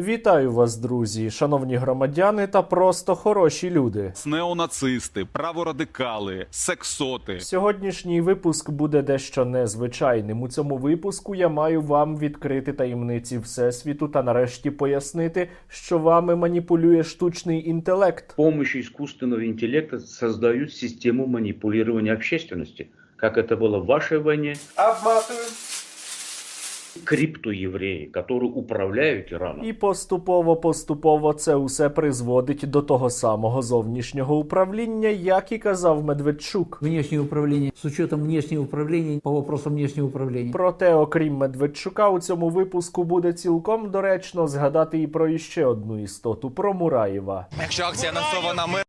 Вітаю вас, друзі, шановні громадяни та просто хороші люди. неонацисти, праворадикали, сексоти. Сьогоднішній випуск буде дещо незвичайним. У цьому випуску я маю вам відкрити таємниці всесвіту та нарешті пояснити, що вами маніпулює штучний інтелект. С помощью искусственного интеллекта создают систему манипулирования общественности, как это было в вашей войне. Криптоевреи, которые управляют Ираном. І поступово поступово це усе призводить до того самого зовнішнього управління, як і казав Медведчук. внешнее управление, с учетом внешнего управления по вопросам внешнего управления. Проте, окрім Медведчука, у цьому випуску буде цілком доречно згадати і про іще одну істоту про Мураєва. Якщо акція анонсована мирно,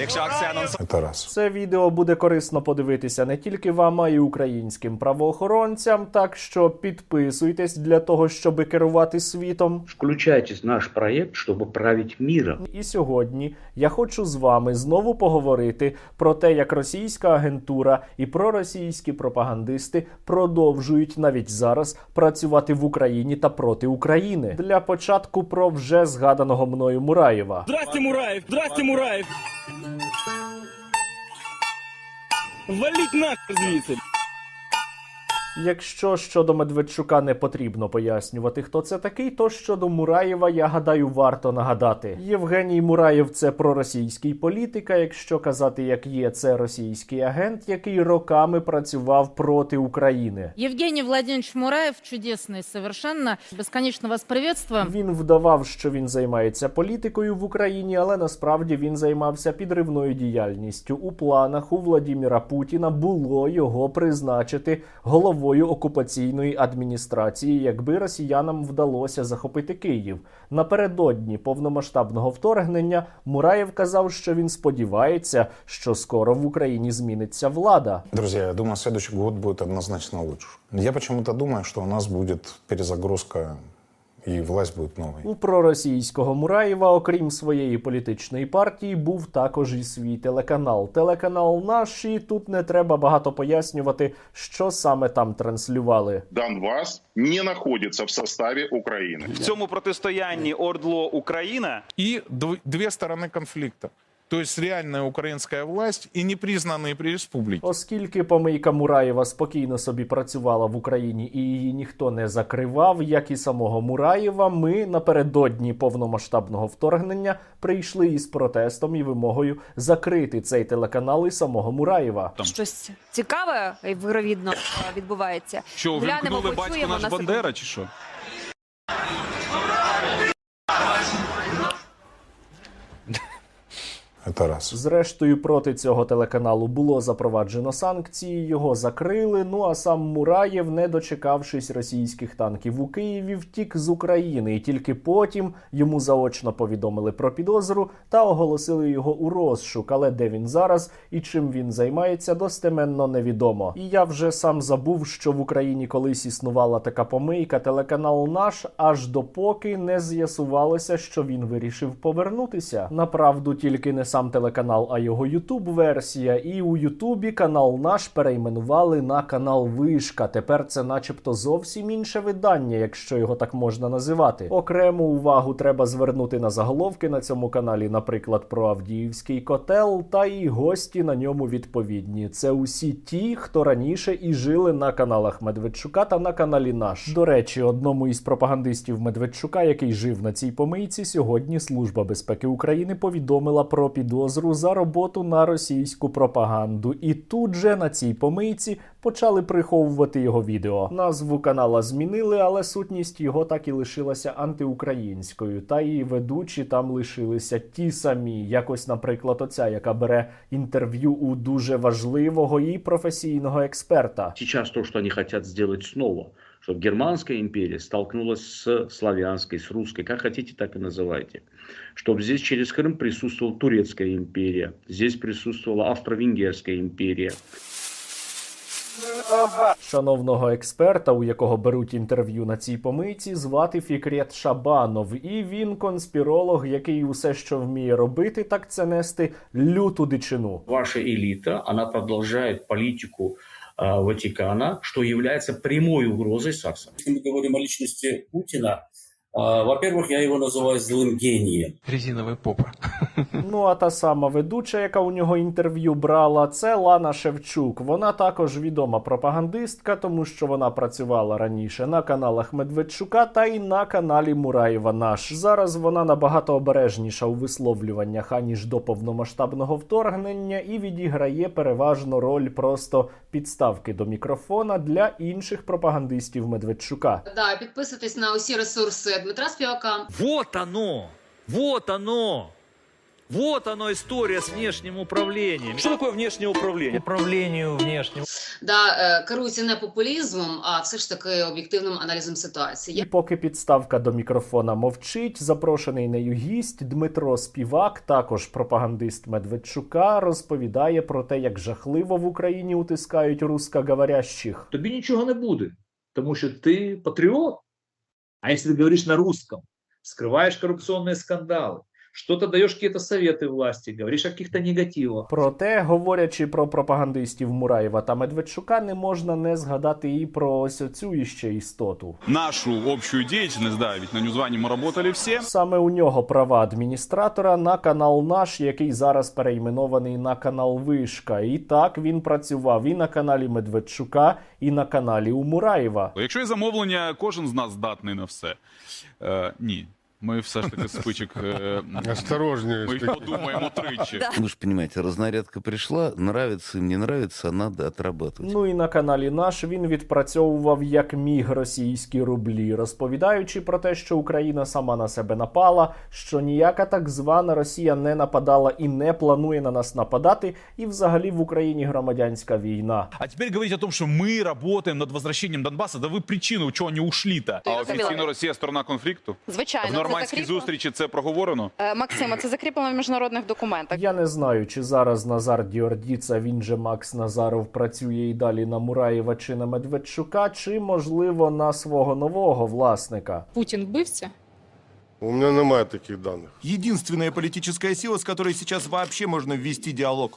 якщо акція анонсована Это раз. Це відео буде корисно подивитися не тільки вам, а й українським правоохоронцям. Так що підписуйтесь для того, щоб керувати світом. Включайтесь в наш проект, чтобы править миром. І сьогодні я хочу з вами знову поговорити про те, як російська агентура і проросійські пропагандисти продовжують навіть зараз працювати в Україні та проти України. Для початку про вже згаданого мною Мураєва. Здрасте, Мураев! Здрасте, Мураев! Валить нахер звідси! Якщо щодо Медведчука не потрібно пояснювати, хто це такий, то щодо Мураєва, я гадаю, варто нагадати. Євгеній Мураєв це проросійський політик, а якщо казати, як є, це російський агент, який роками працював проти України. Евгений Владимирович Мураев чудесный совершенно. Бесконечно вас приветствуем. Він вдавав, що він займається політикою в Україні, але насправді він займався підривною діяльністю. У планах у Владіміра Путіна було його призначити головою окупаційної адміністрації, якби росіянам вдалося захопити Київ. Напередодні повномасштабного вторгнення Мураєв казав, що він сподівається, що скоро в Україні зміниться влада. Друзі, я думаю, следующий год буде однозначно лучше. Я почему-то думаю, що у нас буде перезагрузка и власть буде новий. У проросійського Мураєва, окрім своєї політичної партії, був також і свій телеканал. Телеканал наш, і тут не треба багато пояснювати, що саме там транслювали. Донбас не знаходиться в составі України В цьому протистоянні Ордло Україна і дві сторони конфлікту. конфликта. То есть реальная украинская власть и непризнанные при республике. Оскільки помийка Мураєва спокійно собі працювала в Україні і її ніхто не закривав, як і самого Мураєва, ми напередодні повномасштабного вторгнення прийшли із протестом і вимогою закрити цей телеканал і самого Мураєва. Щось цікаве і вировідно відбувається. що Глянемо, вимкнули батько наш на. Бандера, чи що? Это раз. Зрештою, проти цього телеканалу було запроваджено санкції, його закрили. Ну а сам Мураєв, не дочекавшись російських танків у Києві, втік з України, і тільки потім йому заочно повідомили про підозру та оголосили його у розшук. Але де він зараз і чим він займається, достеменно невідомо. І я вже сам забув, що в Україні колись існувала така помийка. Телеканал наш аж допоки не з'ясувалося, що він вирішив повернутися. Направду тільки не сам телеканал, а його Ютуб версія. І у Ютубі канал наш перейменували на канал Вишка. Тепер це, начебто, зовсім інше видання, якщо його так можна називати. Окрему увагу треба звернути на заголовки на цьому каналі, наприклад, про Авдіївський котел, та і гості на ньому відповідні. Це усі ті, хто раніше і жили на каналах Медведчука та на каналі наш. До речі, одному із пропагандистів Медведчука, який жив на цій помийці, сьогодні Служба безпеки України повідомила про підозру за роботу на російську пропаганду. І тут же на цій помийці почали приховувати його відео. Назву канала змінили, але сутність його так і лишилася антиукраїнською. Та і ведучі там лишилися ті самі. Якось, наприклад, оця, яка бере інтерв'ю у дуже важливого і професійного експерта. Сейчас то, что они хотят сделать снова, чтобы германская империя столкнулась с славянской, с русской, как хотите, так и называйте. Чтобы здесь через Крым присутствовала турецкая империя, здесь присутствовала австро-венгерская империя. Шановного експерта, у якого беруть інтерв'ю на цій помийці, звати Фікрет Шабанов, і він конспіролог, який усе, що вміє робити, так це нести люту дичину. Ваша элита, она продолжает политику э, Ватикана, что является прямой угрозой Саксам. Если мы говорим о личности Путина, Во-первых, я его называю злым гением. Резиновая попа. Ну а та сама ведуча, яка у нього інтерв'ю брала, це Лана Шевчук. Вона також відома пропагандистка, тому що вона працювала раніше на каналах Медведчука та й на каналі Мураєва. Наш зараз вона набагато обережніша у висловлюваннях аніж до повномасштабного вторгнення і відіграє переважно роль просто підставки до мікрофона для інших пропагандистів Медведчука. Да, підписуйтесь на усі ресурси Дмитра Співака. Вот оно! Вот оно! Вот оно история с внешним управлением. Что такое внешнее управление? Управлению внешним. Да, е, керується не популізмом, а все ж таки об'єктивним аналізом ситуації. І поки підставка до мікрофона мовчить, запрошений нею гість Дмитро Співак, також пропагандист Медведчука, розповідає про те, як жахливо в Україні утискають рускоговорящих. Тобі нічого не буде, тому що ти патріот. А якщо ти говориш на русском, скрываешь коррупционные скандалы, что-то даешь какие-то советы власти, говоришь о каких-то негативах. Проте, говорячи про пропагандистів Мураєва та Медведчука, не можна не згадати і про ось оцю іще істоту. Нашу общую деятельность, да, ведь на Ньюзване мы работали все. Саме у нього права адміністратора на канал наш, який зараз перейменований на канал Вишка. І так він працював і на каналі Медведчука, і на каналі у Мураєва. Якщо є замовлення, кожен з нас здатний на все. Е, ні, ми все ж таки спичок. Е, Осторожнее. ми подумаємо тричі. Вы же понимаете, разнарядка пришла, нравится им, не нравится, надо отрабатывать. Ну і на каналі наш він відпрацьовував як міг російські рублі, розповідаючи про те, що Україна сама на себе напала, що ніяка так звана Росія не нападала і не планує на нас нападати, і взагалі в Україні громадянська війна. А теперь говорить о том, что мы работаем над возвращением Донбасса, да вы причину, чего они ушли-то. А офіційно Росія сторона конфлікту? Звичайно, Нормандській зустрічі це проговорено. Максима, це закріплено в міжнародних документах. Я не знаю, чи зараз Назар Діордіца, він же Макс Назаров, працює і далі на Мураєва чи на Медведчука, чи можливо на свого нового власника. Путін вбивця? У меня немає таких данных. Единственная политическая сила, с которой сейчас вообще можно ввести диалог.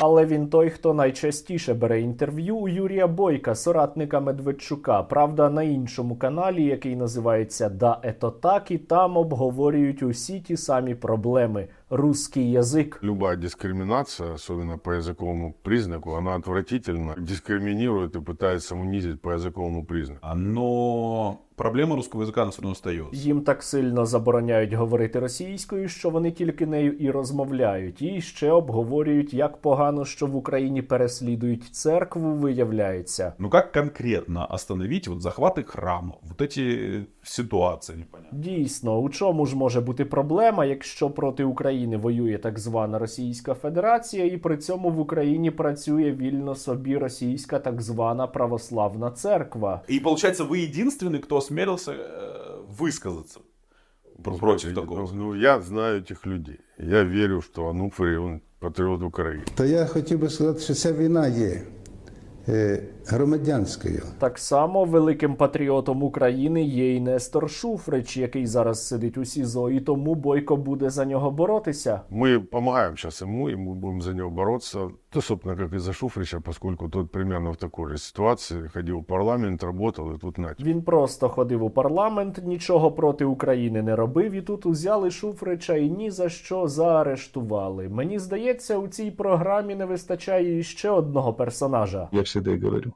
Але він той, хто найчастіше бере інтерв'ю у Юрія Бойка, соратника Медведчука. Правда, на іншому каналі, який називається Да ето так, і там обговорюють усі ті самі проблеми: русський язик. Любая дискриминация, особенно по языковому признаку, она отвратительна. Дискриминирует и пытается унизить по языковому признаку. Но проблема русского языка на все равно остается. Їм так сильно забороняють говорити російською, що вони тільки нею і розмовляють, і ще обговорюють, як погано, що в Україні переслідують церкву, виявляється. Ну как конкретно остановить вот захваты храмов, вот эти ситуации непонятно. Дійсно, у чому ж може бути проблема, якщо проти України воює так звана Російська Федерація, і при цьому в Україні працює вільно собі російська так звана православна церква? И получается, вы единственный, кто осмелился э, высказаться против такого. Ну, я знаю этих людей. Я верю, что Ануфрий, он патриот Украины. Та я хотів би сказати, що ця війна є е, громадянською. Так само великим патріотом України є і Нестор Шуфрич, який зараз сидить у СІЗО, і тому Бойко буде за нього боротися. Мы помогаем сейчас ему, и мы будем за него бороться. То, собственно, как и за Шуфрича, поскольку тот примерно в такой же ситуации ходил в парламент, работал, и тут нате. Він просто ходив у парламент, нічого проти України не робив, і тут узяли Шуфрича і ні за що заарештували. Мені здається, у цій програмі не вистачає іще одного персонажа. Я всегда говорю,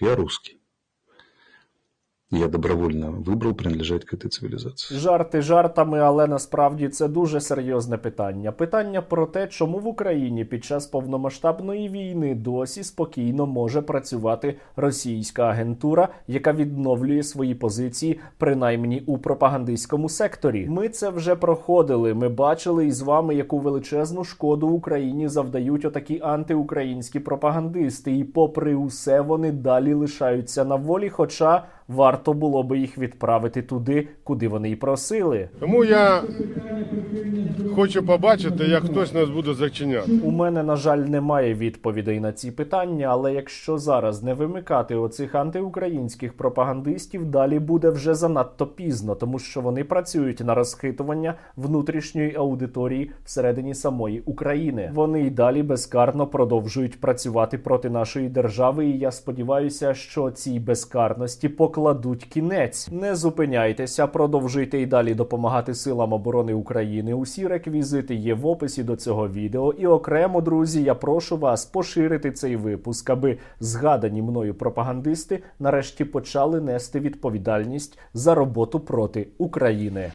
я русский. Я добровольно выбрал принадлежать к этой цивилизации. Жарти жартами, але насправді це дуже серйозне питання. Питання про те, чому в Україні під час повномасштабної війни досі спокійно може працювати російська агентура, яка відновлює свої позиції, принаймні у пропагандистському секторі. Ми це вже проходили. Ми бачили із вами, яку величезну шкоду Україні завдають отакі антиукраїнські пропагандисти, і попри усе вони далі лишаються на волі. Хоча варто було би їх відправити туди, куди вони й просили. Тому я хочу побачити, як хтось нас буде зачиняти. У мене, на жаль, немає відповідей на ці питання, але якщо зараз не вимикати оцих антиукраїнських пропагандистів, далі буде вже занадто пізно, тому що вони працюють на розхитування внутрішньої аудиторії всередині самої України. Вони й далі безкарно продовжують працювати проти нашої держави. І я сподіваюся, що цій безкарності поки покладуть кінець. Не зупиняйтеся, продовжуйте і далі допомагати силам оборони України. Усі реквізити є в описі до цього відео. І окремо, друзі, я прошу вас поширити цей випуск, аби згадані мною пропагандисти нарешті почали нести відповідальність за роботу проти України.